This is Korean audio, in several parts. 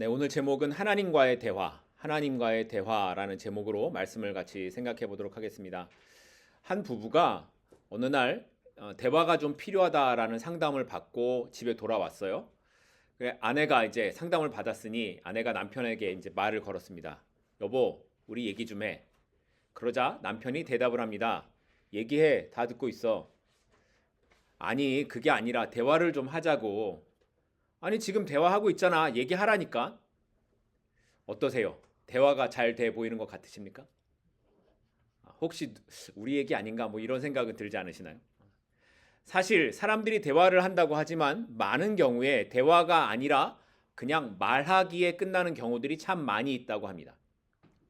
네, 오늘 제목은 하나님과의 대화, 하나님과의 대화라는 제목으로 말씀을 같이 생각해 보도록 하겠습니다. 한 부부가 어느 날 어, 대화가 좀 필요하다라는 상담을 받고 집에 돌아왔어요. 아내가 이제 상담을 받았으니 아내가 남편에게 이제 말을 걸었습니다. 여보, 우리 얘기 좀 해. 그러자 남편이 대답을 합니다. 얘기해, 다 듣고 있어. 아니, 그게 아니라 대화를 좀 하자고. 아니, 지금 대화하고 있잖아. 얘기하라니까. 어떠세요? 대화가 잘 돼 보이는 것 같으십니까? 아, 혹시 우리 얘기 아닌가 뭐 이런 생각은 들지 않으시나요? 사실 사람들이 대화를 한다고 하지만 많은 경우에 대화가 아니라 그냥 말하기에 끝나는 경우들이 참 많이 있다고 합니다.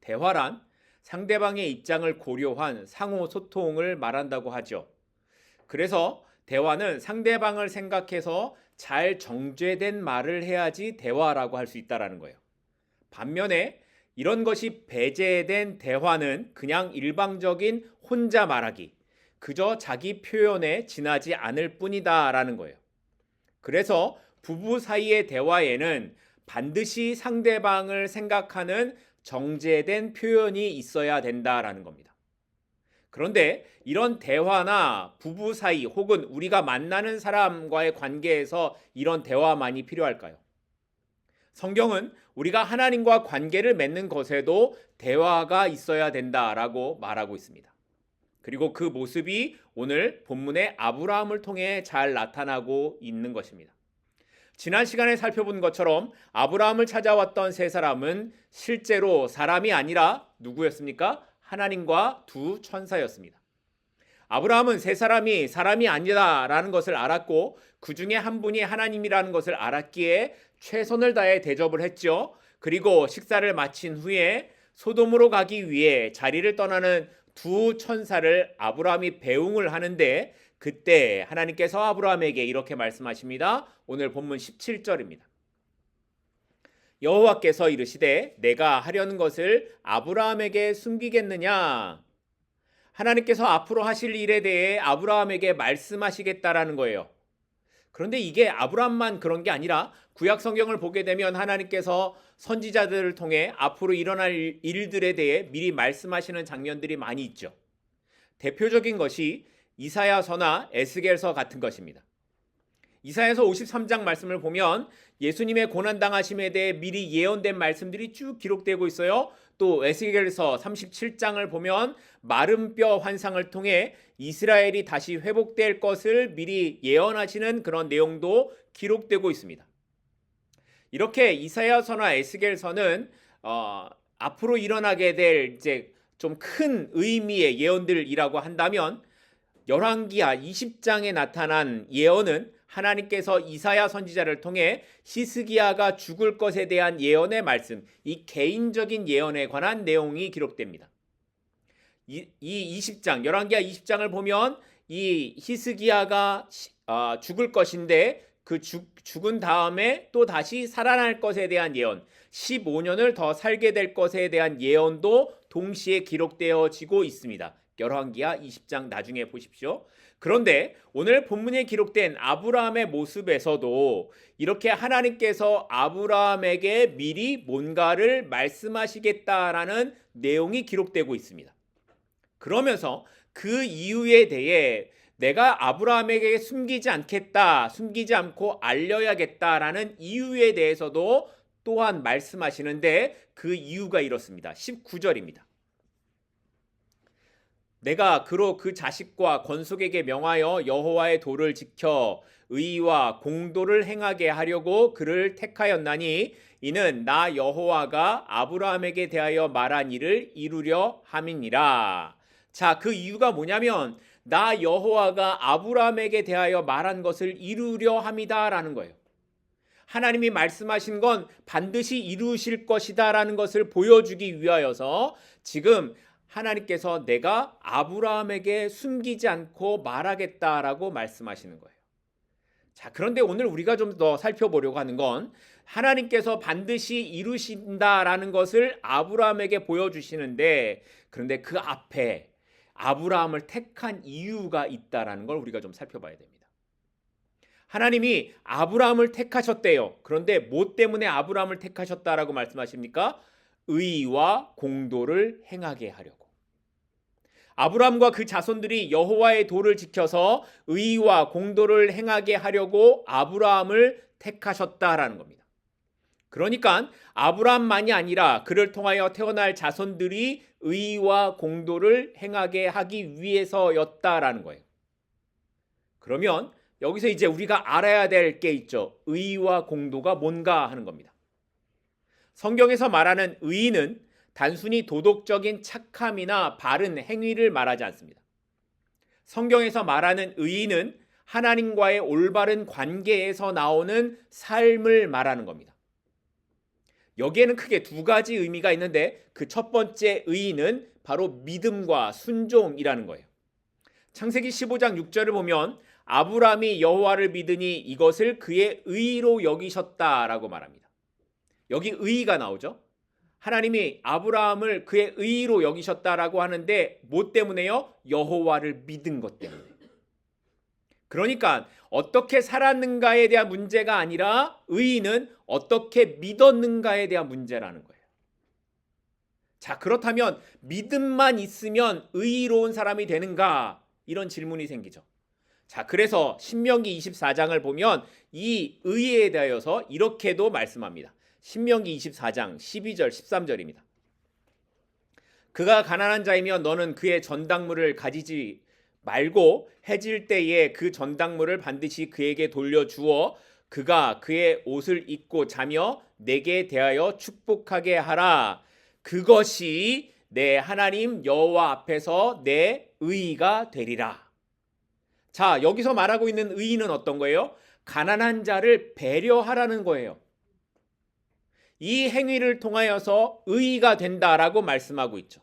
대화란 상대방의 입장을 고려한 상호 소통을 말한다고 하죠. 그래서 대화는 상대방을 생각해서 잘 정제된 말을 해야지 대화라고 할 수 있다라는 거예요. 반면에 이런 것이 배제된 대화는 그냥 일방적인 혼자 말하기, 그저 자기 표현에 지나지 않을 뿐이다라는 거예요. 그래서 부부 사이의 대화에는 반드시 상대방을 생각하는 정제된 표현이 있어야 된다라는 겁니다. 그런데 이런 대화나 부부 사이 혹은 우리가 만나는 사람과의 관계에서 이런 대화만이 필요할까요? 성경은 우리가 하나님과 관계를 맺는 것에도 대화가 있어야 된다라고 말하고 있습니다. 그리고 그 모습이 오늘 본문의 아브라함을 통해 잘 나타나고 있는 것입니다. 지난 시간에 살펴본 것처럼 아브라함을 찾아왔던 세 사람은 실제로 사람이 아니라 누구였습니까? 하나님과 두 천사였습니다. 아브라함은 세 사람이 사람이 아니다라는 것을 알았고 그 중에 한 분이 하나님이라는 것을 알았기에 최선을 다해 대접을 했죠. 그리고 식사를 마친 후에 소돔으로 가기 위해 자리를 떠나는 두 천사를 아브라함이 배웅을 하는데 그때 하나님께서 아브라함에게 이렇게 말씀하십니다. 오늘 본문 17절입니다. 여호와께서 이르시되 내가 하려는 것을 아브라함에게 숨기겠느냐? 하나님께서 앞으로 하실 일에 대해 아브라함에게 말씀하시겠다라는 거예요. 그런데 이게 아브라함만 그런 게 아니라 구약 성경을 보게 되면 하나님께서 선지자들을 통해 앞으로 일어날 일들에 대해 미리 말씀하시는 장면들이 많이 있죠. 대표적인 것이 이사야서나 에스겔서 같은 것입니다. 이사야서 53장 말씀을 보면 예수님의 고난 당하심에 대해 미리 예언된 말씀들이 쭉 기록되고 있어요. 또 에스겔서 37장을 보면 마른 뼈 환상을 통해 이스라엘이 다시 회복될 것을 미리 예언하시는 그런 내용도 기록되고 있습니다. 이렇게 이사야서나 에스겔서는 어, 앞으로 일어나게 될 이제 좀 큰 의미의 예언들이라고 한다면 열왕기하 20장에 나타난 예언은 하나님께서 이사야 선지자를 통해 히스기야가 죽을 것에 대한 예언의 말씀, 이 개인적인 예언에 관한 내용이 기록됩니다. 이, 이 20장, 열왕기하 20장을 보면 이 히스기야가 어, 죽을 것인데 그 죽, 죽은 다음에 또 다시 살아날 것에 대한 예언, 15년을 더 살게 될 것에 대한 예언도 동시에 기록되어지고 있습니다. 열왕기하 20장 나중에 보십시오. 그런데 오늘 본문에 기록된 아브라함의 모습에서도 이렇게 하나님께서 아브라함에게 미리 뭔가를 말씀하시겠다라는 내용이 기록되고 있습니다. 그러면서 그 이유에 대해 내가 아브라함에게 숨기지 않겠다, 숨기지 않고 알려야겠다라는 이유에 대해서도 또한 말씀하시는데 그 이유가 이렇습니다. 19절입니다. 내가 그로 그 자식과 권속에게 명하여 여호와의 도를 지켜 의와 공도를 행하게 하려고 그를 택하였나니 이는 나 여호와가 아브라함에게 대하여 말한 일을 이루려 함이니라. 자, 그 이유가 뭐냐면 나 여호와가 아브라함에게 대하여 말한 것을 이루려 함이다라는 거예요. 하나님이 말씀하신 건 반드시 이루실 것이다라는 것을 보여주기 위하여서 지금 하나님께서 내가 아브라함에게 숨기지 않고 말하겠다라고 말씀하시는 거예요. 자, 그런데 오늘 우리가 좀 더 살펴보려고 하는 건 하나님께서 반드시 이루신다라는 것을 아브라함에게 보여주시는데 그런데 그 앞에 아브라함을 택한 이유가 있다라는 걸 우리가 좀 살펴봐야 됩니다. 하나님이 아브라함을 택하셨대요. 그런데 뭐 때문에 아브라함을 택하셨다라고 말씀하십니까? 의와 공도를 행하게 하려고. 아브라함과 그 자손들이 여호와의 도를 지켜서 의와 공도를 행하게 하려고 아브라함을 택하셨다라는 겁니다. 그러니까 아브라함만이 아니라 그를 통하여 태어날 자손들이 의와 공도를 행하게 하기 위해서였다라는 거예요. 그러면 여기서 이제 우리가 알아야 될 게 있죠. 의와 공도가 뭔가 하는 겁니다. 성경에서 말하는 의는 단순히 도덕적인 착함이나 바른 행위를 말하지 않습니다. 성경에서 말하는 의는 하나님과의 올바른 관계에서 나오는 삶을 말하는 겁니다. 여기에는 크게 두 가지 의미가 있는데 그 첫 번째 의는 바로 믿음과 순종이라는 거예요. 창세기 15장 6절을 보면 아브라함이 여호와를 믿으니 이것을 그의 의로 여기셨다라고 말합니다. 여기 의가 나오죠. 하나님이 아브라함을 그의 의로 여기셨다라고 하는데 뭐 때문에요? 여호와를 믿은 것 때문에. 그러니까 어떻게 살았는가에 대한 문제가 아니라 의는 어떻게 믿었는가에 대한 문제라는 거예요. 자, 그렇다면 믿음만 있으면 의로운 사람이 되는가? 이런 질문이 생기죠. 자, 그래서 신명기 24장을 보면 이 의에 대하여서 이렇게도 말씀합니다. 신명기 24장 12절 13절입니다. 그가 가난한 자이면 너는 그의 전당물을 가지지 말고 해질 때에 그 전당물을 반드시 그에게 돌려 주어 그가 그의 옷을 입고 자며 내게 대하여 축복하게 하라. 그것이 내 하나님 여호와 앞에서 내 의가 되리라. 자, 여기서 말하고 있는 의는 어떤 거예요? 가난한 자를 배려하라는 거예요. 이 행위를 통하여서 의가 된다라고 말씀하고 있죠.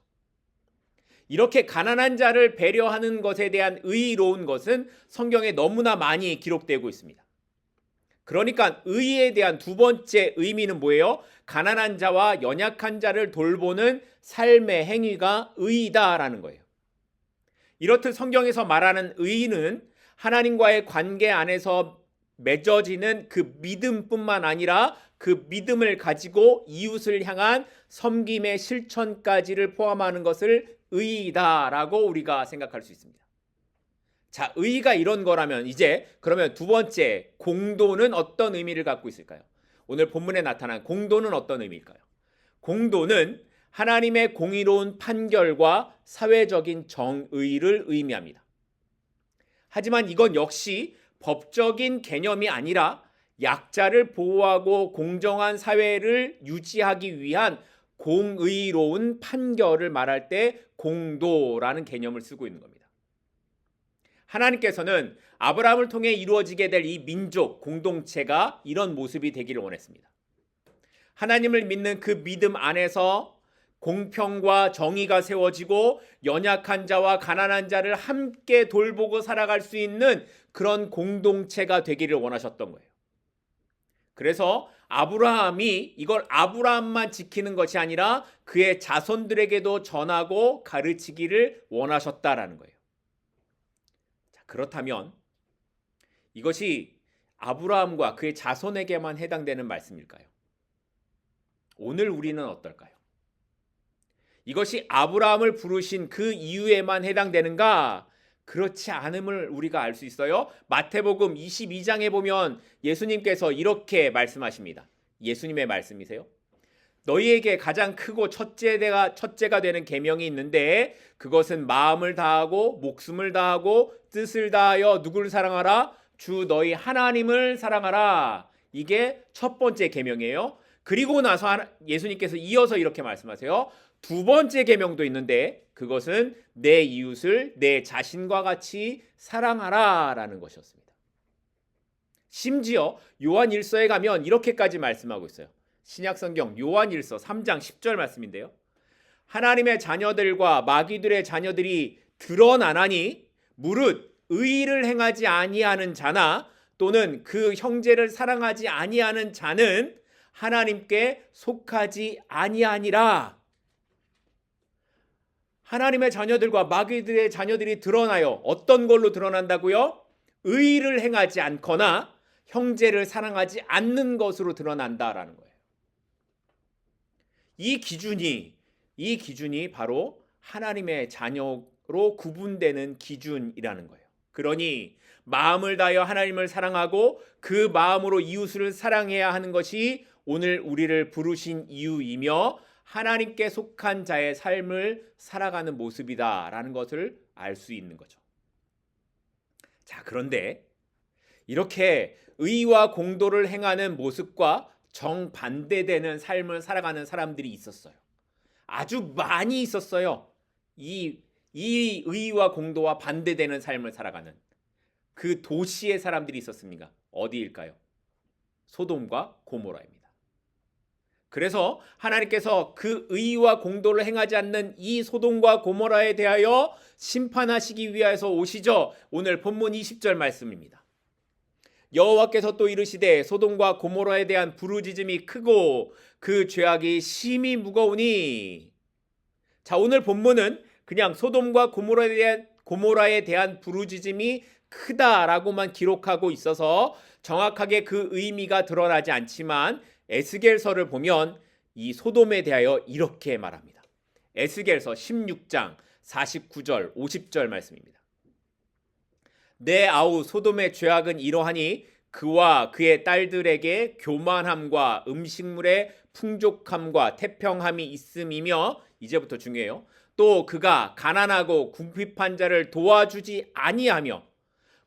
이렇게 가난한 자를 배려하는 것에 대한 의로운 것은 성경에 너무나 많이 기록되고 있습니다. 그러니까 의에 대한 두 번째 의미는 뭐예요? 가난한 자와 연약한 자를 돌보는 삶의 행위가 의다라는 거예요. 이렇듯 성경에서 말하는 의는 하나님과의 관계 안에서 맺어지는 그 믿음뿐만 아니라 그 믿음을 가지고 이웃을 향한 섬김의 실천까지를 포함하는 것을 의이다라고 우리가 생각할 수 있습니다. 자, 의가 이런 거라면 이제 그러면 두 번째 공도는 어떤 의미를 갖고 있을까요? 오늘 본문에 나타난 공도는 어떤 의미일까요? 공도는 하나님의 공의로운 판결과 사회적인 정의를 의미합니다. 하지만 이건 역시 법적인 개념이 아니라 약자를 보호하고 공정한 사회를 유지하기 위한 공의로운 판결을 말할 때 공도라는 개념을 쓰고 있는 겁니다. 하나님께서는 아브라함을 통해 이루어지게 될 이 민족 공동체가 이런 모습이 되기를 원했습니다. 하나님을 믿는 그 믿음 안에서 공평과 정의가 세워지고 연약한 자와 가난한 자를 함께 돌보고 살아갈 수 있는 그런 공동체가 되기를 원하셨던 거예요. 그래서 아브라함이 이걸 아브라함만 지키는 것이 아니라 그의 자손들에게도 전하고 가르치기를 원하셨다라는 거예요. 자, 그렇다면 이것이 아브라함과 그의 자손에게만 해당되는 말씀일까요? 오늘 우리는 어떨까요? 이것이 아브라함을 부르신 그 이유에만 해당되는가? 그렇지 않음을 우리가 알 수 있어요. 마태복음 22장에 보면 예수님께서 이렇게 말씀하십니다. 예수님의 말씀이세요. 너희에게 가장 크고 첫째가 첫째가 되는 계명이 있는데 그것은 마음을 다하고 목숨을 다하고 뜻을 다하여 누구를 사랑하라? 주 너희 하나님을 사랑하라. 이게 첫 번째 계명이에요. 그리고 나서 예수님께서 이어서 이렇게 말씀하세요. 두 번째 계명도 있는데 그것은 내 이웃을 내 자신과 같이 사랑하라라는 것이었습니다. 심지어 요한 1서에 가면 이렇게까지 말씀하고 있어요. 신약 성경 요한 1서 3장 10절 말씀인데요. 하나님의 자녀들과 마귀들의 자녀들이 드러나나니 무릇 의를 행하지 아니하는 자나 또는 그 형제를 사랑하지 아니하는 자는 하나님께 속하지 아니하니라. 하나님의 자녀들과 마귀들의 자녀들이 드러나요. 어떤 걸로 드러난다고요? 의를 행하지 않거나 형제를 사랑하지 않는 것으로 드러난다라는 거예요. 이 기준이 이 기준이 바로 하나님의 자녀로 구분되는 기준이라는 거예요. 그러니 마음을 다하여 하나님을 사랑하고 그 마음으로 이웃을 사랑해야 하는 것이 오늘 우리를 부르신 이유이며 하나님께 속한 자의 삶을 살아가는 모습이다라는 것을 알 수 있는 거죠. 자, 그런데 이렇게 의와 공도를 행하는 모습과 정반대되는 삶을 살아가는 사람들이 있었어요. 아주 많이 있었어요. 이, 이 의와 공도와 반대되는 삶을 살아가는 그 도시의 사람들이 있었습니까? 어디일까요? 소돔과 고모라입니다. 그래서 하나님께서 그 의와 공도를 행하지 않는 이 소돔과 고모라에 대하여 심판하시기 위하여서 오시죠. 오늘 본문 20절 말씀입니다. 여호와께서 또 이르시되 소돔과 고모라에 대한 부르짖음이 크고 그 죄악이 심히 무거우니 자 오늘 본문은 그냥 소돔과 고모라에 대한 고모라에 대한 부르짖음이 크다라고만 기록하고 있어서 정확하게 그 의미가 드러나지 않지만 에스겔서를 보면 이 소돔에 대하여 이렇게 말합니다. 에스겔서 16장 49절 50절 말씀입니다. 내 아우 소돔의 죄악은 이러하니 그와 그의 딸들에게 교만함과 음식물의 풍족함과 태평함이 있음이며 이제부터 중요해요. 또 그가 가난하고 궁핍한 자를 도와주지 아니하며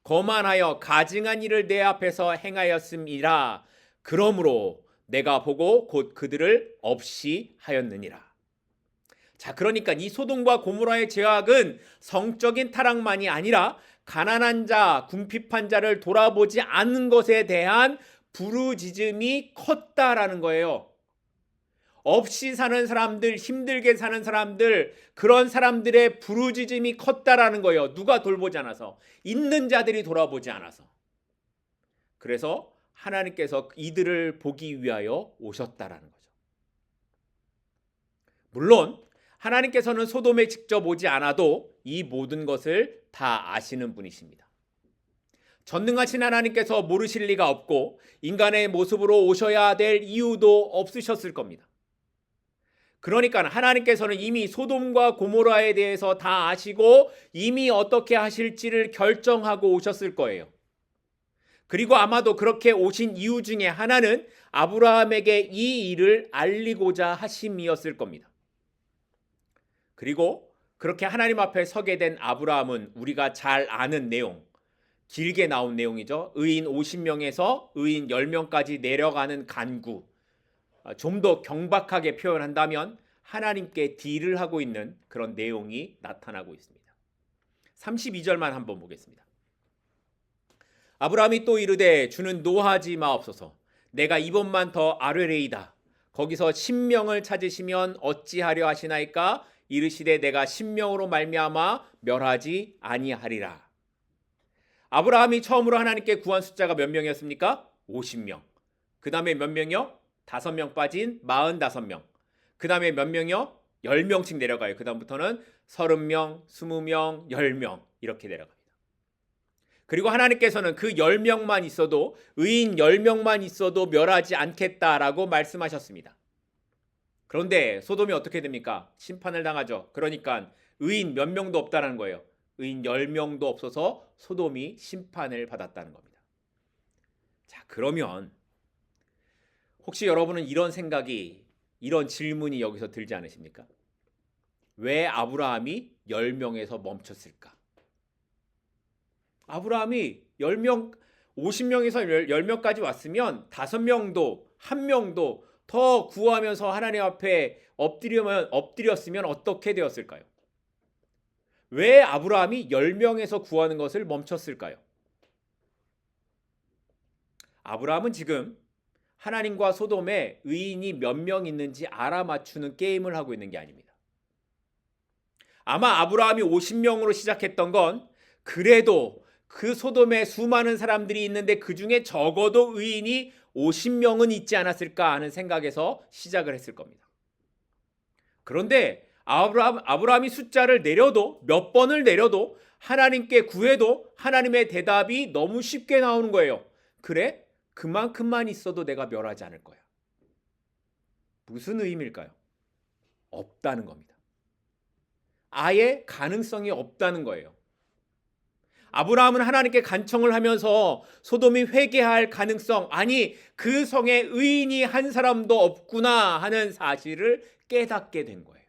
거만하여 가증한 일을 내 앞에서 행하였음이라. 그러므로 내가 보고 곧 그들을 없이 하였느니라. 자, 그러니까 이 소돔과 고모라의 죄악은 성적인 타락만이 아니라 가난한 자, 궁핍한 자를 돌아보지 않는 것에 대한 부르짖음이 컸다라는 거예요. 없이 사는 사람들, 힘들게 사는 사람들, 그런 사람들의 부르짖음이 컸다라는 거예요. 누가 돌보지 않아서. 있는 자들이 돌아보지 않아서. 그래서 하나님께서 이들을 보기 위하여 오셨다라는 거죠. 물론 하나님께서는 소돔에 직접 오지 않아도 이 모든 것을 다 아시는 분이십니다. 전능하신 하나님께서 모르실 리가 없고 인간의 모습으로 오셔야 될 이유도 없으셨을 겁니다. 그러니까 하나님께서는 이미 소돔과 고모라에 대해서 다 아시고 이미 어떻게 하실지를 결정하고 오셨을 거예요. 그리고 아마도 그렇게 오신 이유 중에 하나는 아브라함에게 이 일을 알리고자 하심이었을 겁니다. 그리고 그렇게 하나님 앞에 서게 된 아브라함은 우리가 잘 아는 내용, 길게 나온 내용이죠. 의인 50명에서 의인 10명까지 내려가는 간구. 아, 좀더 경박하게 표현한다면 하나님께 딜을 하고 있는 그런 내용이 나타나고 있습니다. 32절만 한번 보겠습니다. 아브라함이 또 이르되 주는 노하지 마옵소서 내가 이번만 더 아뢰레이다. 거기서 신명을 찾으시면 어찌하려 하시나이까? 이르시되 내가 신명으로 말미암아 멸하지 아니하리라. 아브라함이 처음으로 하나님께 구한 숫자가 몇 명이었습니까? 50명. 그 다음에 몇 명이요? 5명 빠진 45명. 그 다음에 몇 명이요? 10명씩 내려가요. 그 다음부터는 30명, 20명, 10명 이렇게 내려가요 그리고 하나님께서는 그 10명만 있어도 의인 10명만 있어도 멸하지 않겠다라고 말씀하셨습니다. 그런데 소돔이 어떻게 됩니까? 심판을 당하죠. 그러니까 의인 몇 명도 없다는 거예요. 의인 10명도 없어서 소돔이 심판을 받았다는 겁니다. 자, 그러면 혹시 여러분은 이런 생각이 이런 질문이 여기서 들지 않으십니까? 왜 아브라함이 10명에서 멈췄을까? 아브라함이 10명 50명에서 10명까지 왔으면 5명도 1명도 더 구하면서 하나님 앞에 엎드리면 엎드렸으면 어떻게 되었을까요? 왜 아브라함이 10명에서 구하는 것을 멈췄을까요? 아브라함은 지금 하나님과 소돔에 의인이 몇 명 있는지 알아맞추는 게임을 하고 있는 게 아닙니다. 아마 아브라함이 50명으로 시작했던 건 그래도 그 소돔에 수많은 사람들이 있는데 그 중에 적어도 의인이 50명은 있지 않았을까 하는 생각에서 시작을 했을 겁니다. 그런데 아브라함, 아브라함이 숫자를 내려도 몇 번을 내려도 하나님께 구해도 하나님의 대답이 너무 쉽게 나오는 거예요. 그래? 그만큼만 있어도 내가 멸하지 않을 거야. 무슨 의미일까요? 없다는 겁니다. 아예 가능성이 없다는 거예요. 아브라함은 하나님께 간청을 하면서 소돔이 회개할 가능성, 아니, 그 성에 의인이 한 사람도 없구나 하는 사실을 깨닫게 된 거예요.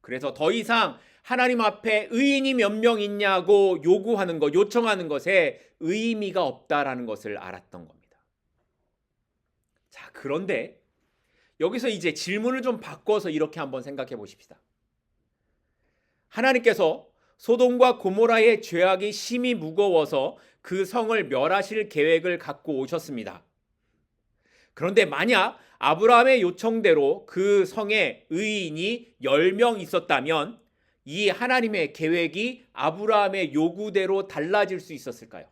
그래서 더 이상 하나님 앞에 의인이 몇 명 있냐고 요구하는 것, 요청하는 것에 의미가 없다라는 것을 알았던 겁니다. 자, 그런데 여기서 이제 질문을 좀 바꿔서 이렇게 한번 생각해 보십시다. 하나님께서 소돔과 고모라의 죄악이 심히 무거워서 그 성을 멸하실 계획을 갖고 오셨습니다. 그런데 만약 아브라함의 요청대로 그 성에 의인이 10명 있었다면 이 하나님의 계획이 아브라함의 요구대로 달라질 수 있었을까요?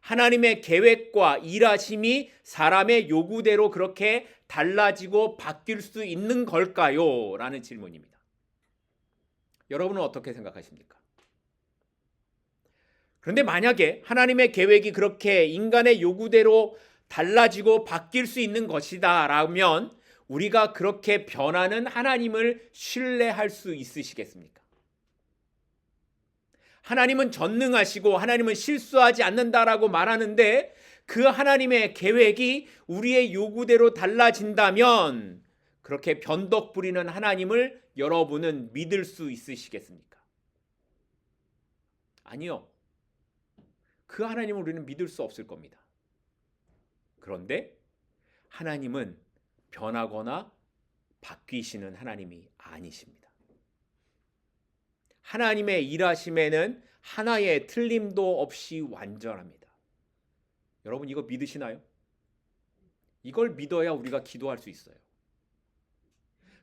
하나님의 계획과 일하심이 사람의 요구대로 그렇게 달라지고 바뀔 수 있는 걸까요? 라는 질문입니다. 여러분은 어떻게 생각하십니까? 그런데 만약에 하나님의 계획이 그렇게 인간의 요구대로 달라지고 바뀔 수 있는 것이다 라면 우리가 그렇게 변하는 하나님을 신뢰할 수 있으시겠습니까? 하나님은 전능하시고 하나님은 실수하지 않는다라고 말하는데 그 하나님의 계획이 우리의 요구대로 달라진다면 그렇게 변덕 부리는 하나님을 여러분은 믿을 수 있으시겠습니까? 아니요. 그 하나님을 우리는 믿을 수 없을 겁니다. 그런데 하나님은 변하거나 바뀌시는 하나님이 아니십니다. 하나님의 일하심에는 하나의 틀림도 없이 완전합니다. 여러분 이거 믿으시나요? 이걸 믿어야 우리가 기도할 수 있어요.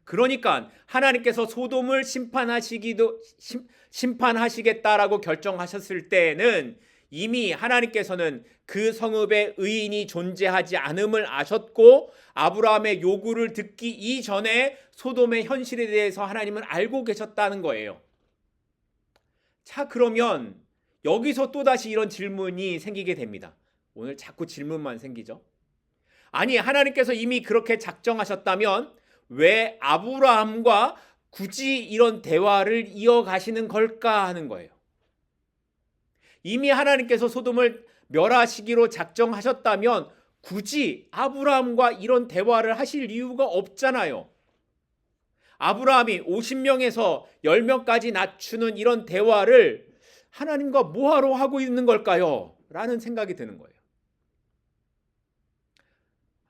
그러니까 하나님께서 소돔을 심판하시기도 심, 심판하시겠다라고 결정하셨을 때는 이미 하나님께서는 그 성읍에 의인이 존재하지 않음을 아셨고 아브라함의 요구를 듣기 이전에 소돔의 현실에 대해서 하나님은 알고 계셨다는 거예요. 자, 그러면 여기서 또다시 이런 질문이 생기게 됩니다. 오늘 자꾸 질문만 생기죠. 아니, 하나님께서 이미 그렇게 작정하셨다면 왜 아브라함과 굳이 이런 대화를 이어가시는 걸까 하는 거예요. 이미 하나님께서 소돔을 멸하시기로 작정하셨다면 굳이 아브라함과 이런 대화를 하실 이유가 없잖아요. 아브라함이 50명에서 10명까지 낮추는 이런 대화를 하나님과 뭐하러 하고 있는 걸까요? 라는 생각이 드는 거예요.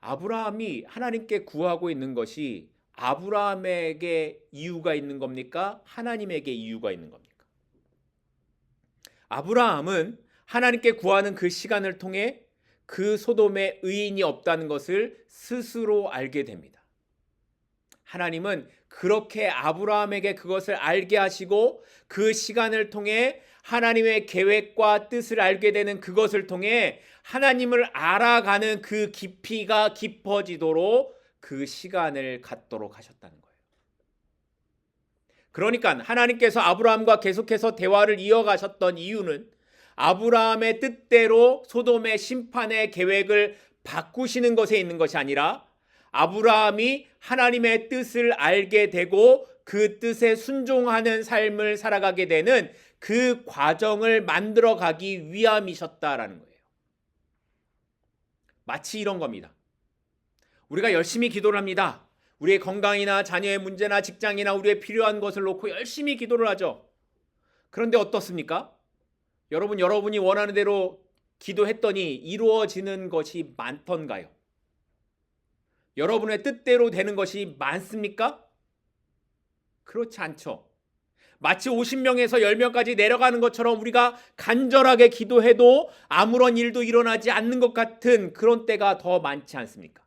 아브라함이 하나님께 구하고 있는 것이 아브라함에게 이유가 있는 겁니까? 하나님에게 이유가 있는 겁니까? 아브라함은 하나님께 구하는 그 시간을 통해 그 소돔에 의인이 없다는 것을 스스로 알게 됩니다. 하나님은 그렇게 아브라함에게 그것을 알게 하시고 그 시간을 통해 하나님의 계획과 뜻을 알게 되는 그것을 통해 하나님을 알아가는 그 깊이가 깊어지도록 그 시간을 갖도록 하셨다는 거예요. 그러니까 하나님께서 아브라함과 계속해서 대화를 이어가셨던 이유는 아브라함의 뜻대로 소돔의 심판의 계획을 바꾸시는 것에 있는 것이 아니라 아브라함이 하나님의 뜻을 알게 되고 그 뜻에 순종하는 삶을 살아가게 되는 그 과정을 만들어 가기 위함이셨다라는 거예요. 마치 이런 겁니다. 우리가 열심히 기도를 합니다. 우리의 건강이나 자녀의 문제나 직장이나 우리의 필요한 것을 놓고 열심히 기도를 하죠. 그런데 어떻습니까? 여러분, 여러분이 원하는 대로 기도했더니 이루어지는 것이 많던가요? 여러분의 뜻대로 되는 것이 많습니까? 그렇지 않죠. 마치 50명에서 10명까지 내려가는 것처럼 우리가 간절하게 기도해도 아무런 일도 일어나지 않는 것 같은 그런 때가 더 많지 않습니까?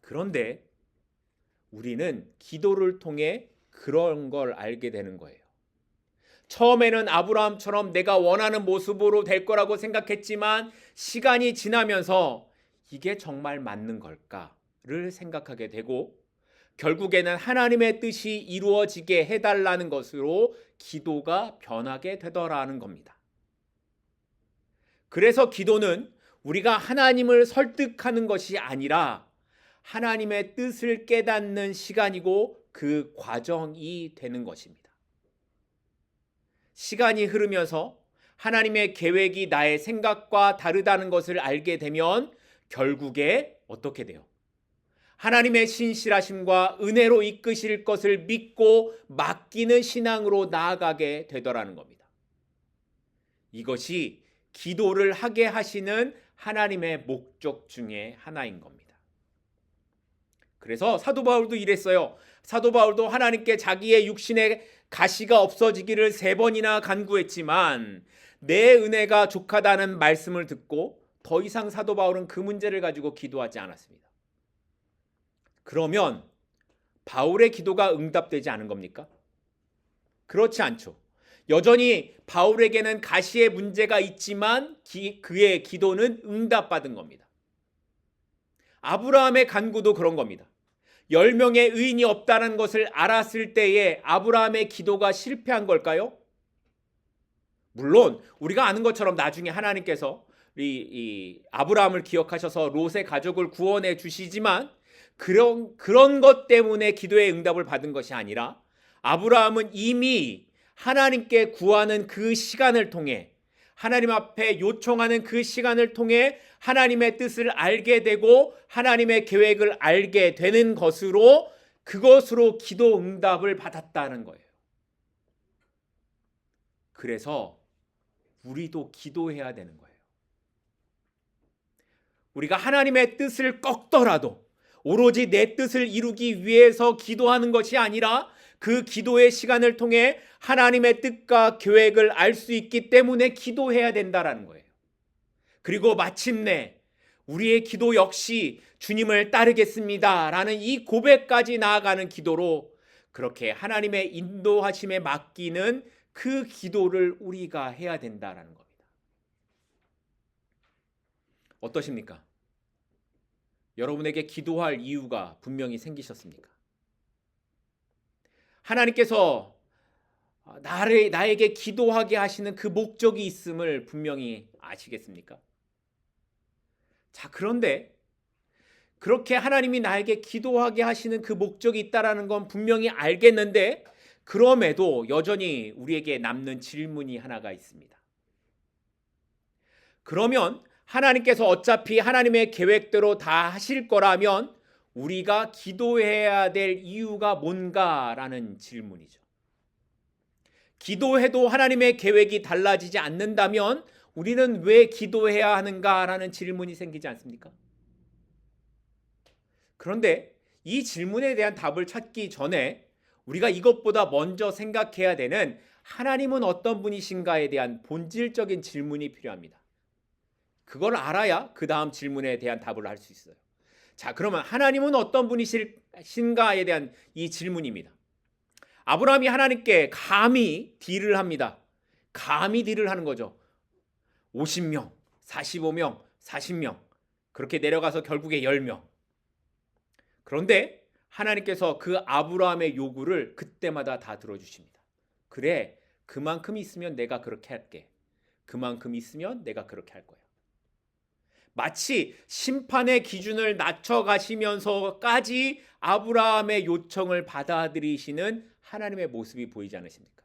그런데 우리는 기도를 통해 그런 걸 알게 되는 거예요. 처음에는 아브라함처럼 내가 원하는 모습으로 될 거라고 생각했지만 시간이 지나면서 이게 정말 맞는 걸까를 생각하게 되고 결국에는 하나님의 뜻이 이루어지게 해달라는 것으로 기도가 변하게 되더라는 겁니다. 그래서 기도는 우리가 하나님을 설득하는 것이 아니라 하나님의 뜻을 깨닫는 시간이고 그 과정이 되는 것입니다. 시간이 흐르면서 하나님의 계획이 나의 생각과 다르다는 것을 알게 되면 결국에 어떻게 돼요? 하나님의 신실하심과 은혜로 이끄실 것을 믿고 맡기는 신앙으로 나아가게 되더라는 겁니다. 이것이 기도를 하게 하시는 하나님의 목적 중에 하나인 겁니다. 그래서 사도 바울도 이랬어요. 사도 바울도 하나님께 자기의 육신의 가시가 없어지기를 세 번이나 간구했지만 내 은혜가 족하다는 말씀을 듣고 더 이상 사도 바울은 그 문제를 가지고 기도하지 않았습니다. 그러면 바울의 기도가 응답되지 않은 겁니까? 그렇지 않죠. 여전히 바울에게는 가시의 문제가 있지만 기, 그의 기도는 응답받은 겁니다. 아브라함의 간구도 그런 겁니다. 10명의 의인이 없다는 것을 알았을 때에 아브라함의 기도가 실패한 걸까요? 물론 우리가 아는 것처럼 나중에 하나님께서 이, 이 아브라함을 기억하셔서 롯의 가족을 구원해 주시지만 그런 그런 것 때문에 기도의 응답을 받은 것이 아니라 아브라함은 이미 하나님께 구하는 그 시간을 통해 하나님 앞에 요청하는 그 시간을 통해 하나님의 뜻을 알게 되고 하나님의 계획을 알게 되는 것으로 그것으로 기도 응답을 받았다는 거예요. 그래서 우리도 기도해야 되는 거예요. 우리가 하나님의 뜻을 꺾더라도 오로지 내 뜻을 이루기 위해서 기도하는 것이 아니라 그 기도의 시간을 통해 하나님의 뜻과 계획을 알 수 있기 때문에 기도해야 된다라는 거예요. 그리고 마침내 우리의 기도 역시 주님을 따르겠습니다라는 이 고백까지 나아가는 기도로 그렇게 하나님의 인도하심에 맡기는 그 기도를 우리가 해야 된다라는 겁니다. 어떠십니까? 여러분에게 기도할 이유가 분명히 생기셨습니까? 하나님께서 나를 나에게 기도하게 하시는 그 목적이 있음을 분명히 아시겠습니까? 자, 그런데 그렇게 하나님이 나에게 기도하게 하시는 그 목적이 있다라는 건 분명히 알겠는데 그럼에도 여전히 우리에게 남는 질문이 하나가 있습니다. 그러면 하나님께서 어차피 하나님의 계획대로 다 하실 거라면 우리가 기도해야 될 이유가 뭔가라는 질문이죠. 기도해도 하나님의 계획이 달라지지 않는다면 우리는 왜 기도해야 하는가라는 질문이 생기지 않습니까? 그런데 이 질문에 대한 답을 찾기 전에 우리가 이것보다 먼저 생각해야 되는 하나님은 어떤 분이신가에 대한 본질적인 질문이 필요합니다. 그걸 알아야 그 다음 질문에 대한 답을 할 수 있어요. 자, 그러면 하나님은 어떤 분이신가에 대한 이 질문입니다. 아브라함이 하나님께 감히 딜을 합니다. 감히 딜을 하는 거죠. 50명, 45명, 40명. 그렇게 내려가서 결국에 10명. 그런데 하나님께서 그 아브라함의 요구를 그때마다 다 들어주십니다. 그래, 그만큼 있으면 내가 그렇게 할게. 그만큼 있으면 내가 그렇게 할 거야. 마치 심판의 기준을 낮춰 가시면서까지 아브라함의 요청을 받아들이시는 하나님의 모습이 보이지 않으십니까?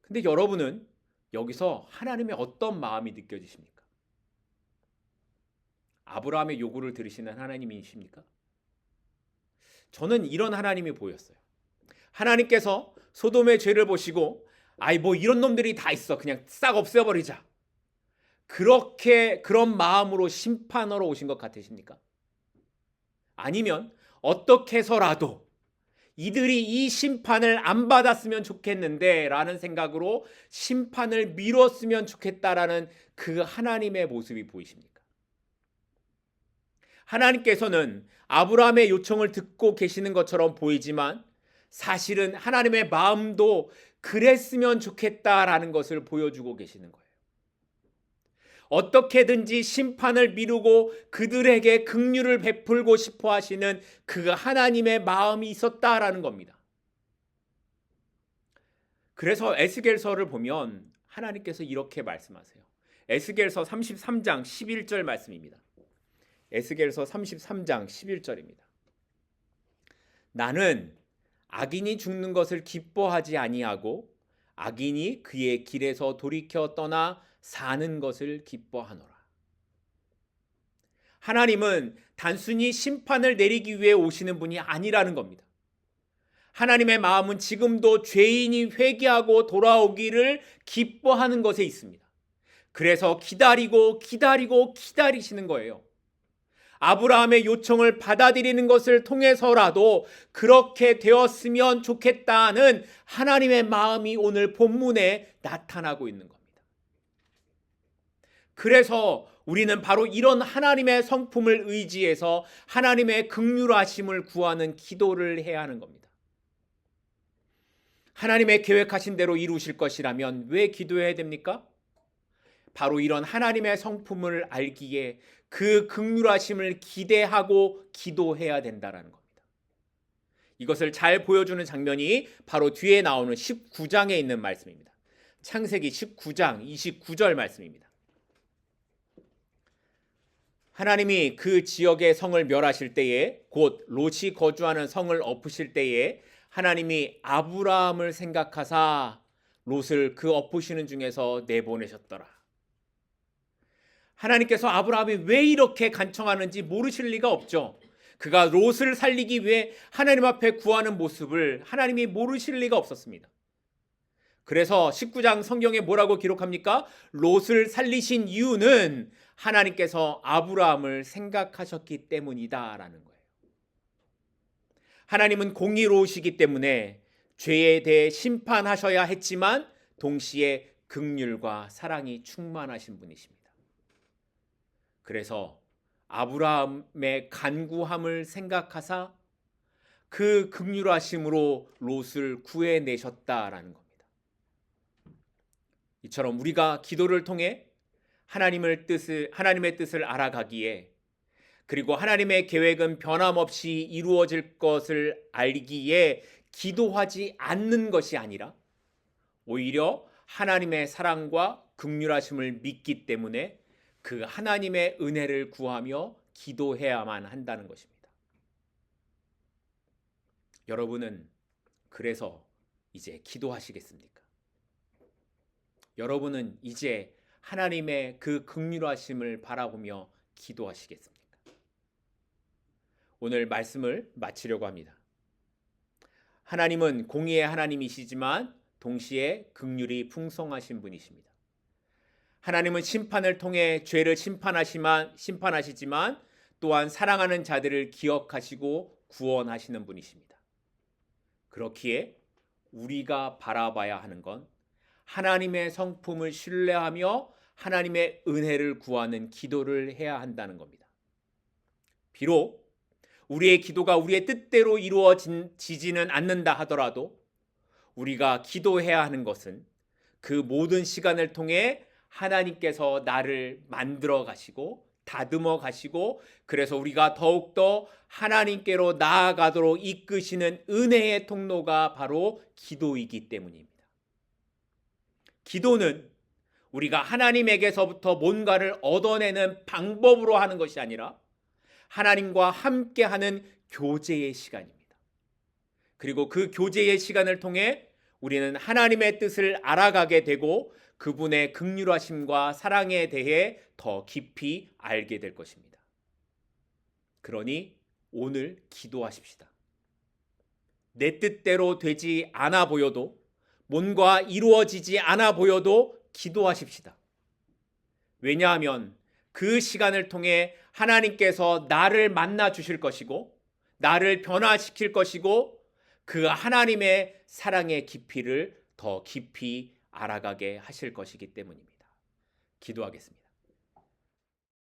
근데 여러분은 여기서 하나님의 어떤 마음이 느껴지십니까? 아브라함의 요구를 들으시는 하나님이십니까? 저는 이런 하나님이 보였어요. 하나님께서 소돔의 죄를 보시고 아이 뭐 이런 놈들이 다 있어. 그냥 싹 없애버리자. 그렇게 그런 마음으로 심판하러 오신 것 같으십니까? 아니면 어떻게 해서라도 이들이 이 심판을 안 받았으면 좋겠는데 라는 생각으로 심판을 미뤘으면 좋겠다라는 그 하나님의 모습이 보이십니까? 하나님께서는 아브라함의 요청을 듣고 계시는 것처럼 보이지만 사실은 하나님의 마음도 그랬으면 좋겠다라는 것을 보여주고 계시는 거예요. 어떻게든지 심판을 미루고 그들에게 긍휼을 베풀고 싶어 하시는 그 하나님의 마음이 있었다라는 겁니다. 그래서 에스겔서를 보면 하나님께서 이렇게 말씀하세요. 에스겔서 33장 11절 말씀입니다. 에스겔서 33장 11절입니다. 나는 악인이 죽는 것을 기뻐하지 아니하고 악인이 그의 길에서 돌이켜 떠나 사는 것을 기뻐하노라. 하나님은 단순히 심판을 내리기 위해 오시는 분이 아니라는 겁니다. 하나님의 마음은 지금도 죄인이 회개하고 돌아오기를 기뻐하는 것에 있습니다. 그래서 기다리고 기다리고 기다리시는 거예요. 아브라함의 요청을 받아들이는 것을 통해서라도 그렇게 되었으면 좋겠다는 하나님의 마음이 오늘 본문에 나타나고 있는 겁니다. 그래서 우리는 바로 이런 하나님의 성품을 의지해서 하나님의 극률하심을 구하는 기도를 해야 하는 겁니다. 하나님의 계획하신 대로 이루실 것이라면 왜 기도해야 됩니까? 바로 이런 하나님의 성품을 알기에 그 극률하심을 기대하고 기도해야 된다라는 겁니다. 이것을 잘 보여주는 장면이 바로 뒤에 나오는 19장에 있는 말씀입니다. 창세기 19장 29절 말씀입니다. 하나님이 그 지역의 성을 멸하실 때에 곧 롯이 거주하는 성을 엎으실 때에 하나님이 아브라함을 생각하사 롯을 그 엎으시는 중에서 내보내셨더라. 하나님께서 아브라함이 왜 이렇게 간청하는지 모르실 리가 없죠. 그가 롯을 살리기 위해 하나님 앞에 구하는 모습을 하나님이 모르실 리가 없었습니다. 그래서 19장 성경에 뭐라고 기록합니까? 롯을 살리신 이유는 하나님께서 아브라함을 생각하셨기 때문이다라는 거예요. 하나님은 공의로우시기 때문에 죄에 대해 심판하셔야 했지만 동시에 극률과 사랑이 충만하신 분이십니다. 그래서 아브라함의 간구함을 생각하사 그 극률하심으로 롯을 구해내셨다라는 겁니다. 이처럼 우리가 기도를 통해 하나님을 뜻을 하나님의 뜻을 알아가기에 그리고 하나님의 계획은 변함없이 이루어질 것을 알기에 기도하지 않는 것이 아니라 오히려 하나님의 사랑과 극률하심을 믿기 때문에 그 하나님의 은혜를 구하며 기도해야만 한다는 것입니다. 여러분은 그래서 이제 기도하시겠습니까? 여러분은 이제 하나님의 그 극률하심을 바라보며 기도하시겠습니까? 오늘 말씀을 마치려고 합니다. 하나님은 공의의 하나님이시지만 동시에 극률이 풍성하신 분이십니다. 하나님은 심판을 통해 죄를 심판하시만 심판하시지만 또한 사랑하는 자들을 기억하시고 구원하시는 분이십니다. 그렇기에 우리가 바라봐야 하는 건 하나님의 성품을 신뢰하며 하나님의 은혜를 구하는 기도를 해야 한다는 겁니다. 비록 우리의 기도가 우리의 뜻대로 이루어지지는 않는다 하더라도 우리가 기도해야 하는 것은 그 모든 시간을 통해 하나님께서 나를 만들어 가시고 다듬어 가시고 그래서 우리가 더욱더 하나님께로 나아가도록 이끄시는 은혜의 통로가 바로 기도이기 때문입니다. 기도는 우리가 하나님에게서부터 뭔가를 얻어내는 방법으로 하는 것이 아니라 하나님과 함께 하는 교제의 시간입니다. 그리고 그 교제의 시간을 통해 우리는 하나님의 뜻을 알아가게 되고 그분의 극률하심과 사랑에 대해 더 깊이 알게 될 것입니다. 그러니 오늘 기도하십시다. 내 뜻대로 되지 않아 보여도 뭔가 이루어지지 않아 보여도 기도하십시다. 왜냐하면 그 시간을 통해 하나님께서 나를 만나 주실 것이고 나를 변화시킬 것이고 그 하나님의 사랑의 깊이를 더 깊이 알아가게 하실 것이기 때문입니다. 기도하겠습니다.